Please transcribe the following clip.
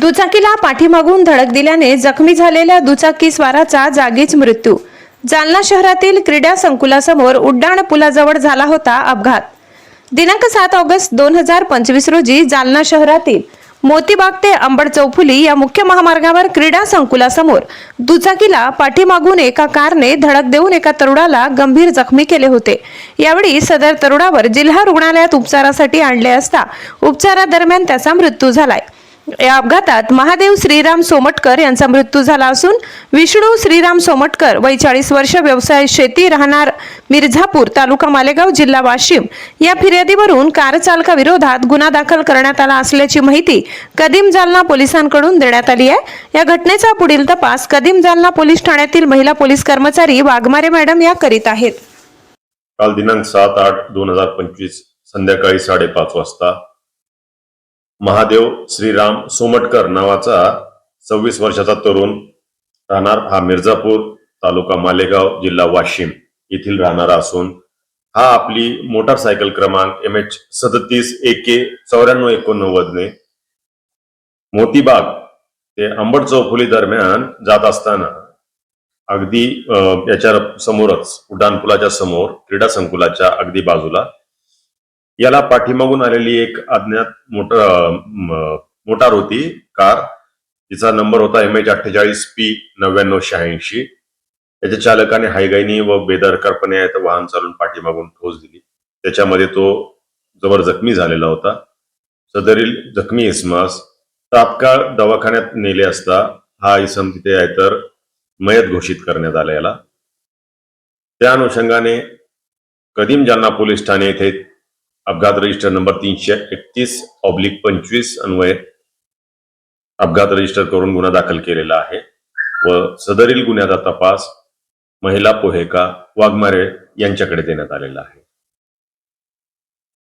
दुचाकीला पाठीमागून धडक दिल्याने जखमी झालेल्या दुचाकी स्वाराचा जागीच मृत्यू. जालना शहरातील क्रीडा संकुलासमोर उड्डाण पुलाजवळ झाला होता अपघात. दिनांक सात ऑगस्ट दोन हजार पंचवीस रोजी जालना शहरातील मोतीबाग ते अंबड चौफुली या मुख्य महामार्गावर क्रीडा संकुलासमोर दुचाकीला पाठीमागून एका कारने धडक देऊन एका तरुणाला गंभीर जखमी केले होते. यावेळी सदर तरुणावर जिल्हा रुग्णालयात उपचारासाठी आणले असता उपचारादरम्यान त्याचा मृत्यू झालाय. या अपघातात महादेव श्रीराम सोमटकर यांचा मृत्यू झाला असून विष्णू श्रीराम सोमटकर वैचाळीस वर्ष व्यवसाय शेती राहणार मिर्झापूर तालुका मालेगाव जिल्हा वाशिम या फिर्यादीवरून कार चालकाविरोधात गुन्हा दाखल करण्यात आला असल्याची माहिती कदीम जालना पोलिसांकडून देण्यात आली आहे. या घटनेचा पुढील तपास कदीम जालना पोलीस ठाण्यातील महिला पोलीस कर्मचारी वाघमारे मॅडम या करीत आहेत. काल दिनांक सात आठ दोन हजार पंचवीस संध्याकाळी साडेपाच वाजता महादेव श्रीराम सोमटकर नावाचा सव्वीस वर्षाचा तरुण राहणार हा मिर्झापूर तालुका मालेगाव जिल्हा वाशिम येथील राहणारा असून हा आपली मोटारसायकल क्रमांक एम एच सदतीस ए के चौऱ्याण्णव एकोणनव्वदने मोतीबाग ते आंबट चौफुली दरम्यान जात असताना अगदी याच्या समोरच उड्डाणपुलाच्या समोर क्रीडा संकुलाच्या अगदी बाजूला याला पाठीमागून आलेली एक अज्ञात मोटर मोटार होती कार. तिचा नंबर होता एम एच अठ्ठेचाळीस पी नव्याण्णव शहाऐंशी. त्याच्या चालकाने हायगाईनी व बेदरकारपणे वाहन चालून पाठीमागून ठोस दिली. त्याच्यामध्ये तो जबर जखमी झालेला होता. सदरील जखमी इसमास तात्काळ दवाखान्यात नेले असता हा इसम तिथे आहे तर मयत घोषित करण्यात आला याला त्या अनुषंगाने कदीम जालना पोलीस ठाणे येथे अपघात रजिस्टर नंबर तीनशे एकतीस ऑब्लिक पंचवीस अन्वये अपघात रजिस्टर करून गुन्हा दाखल केलेला आहे. व सदरील गुन्ह्याचा तपास महिला पोहेका वाघमारे यांच्याकडे देण्यात आलेला आहे.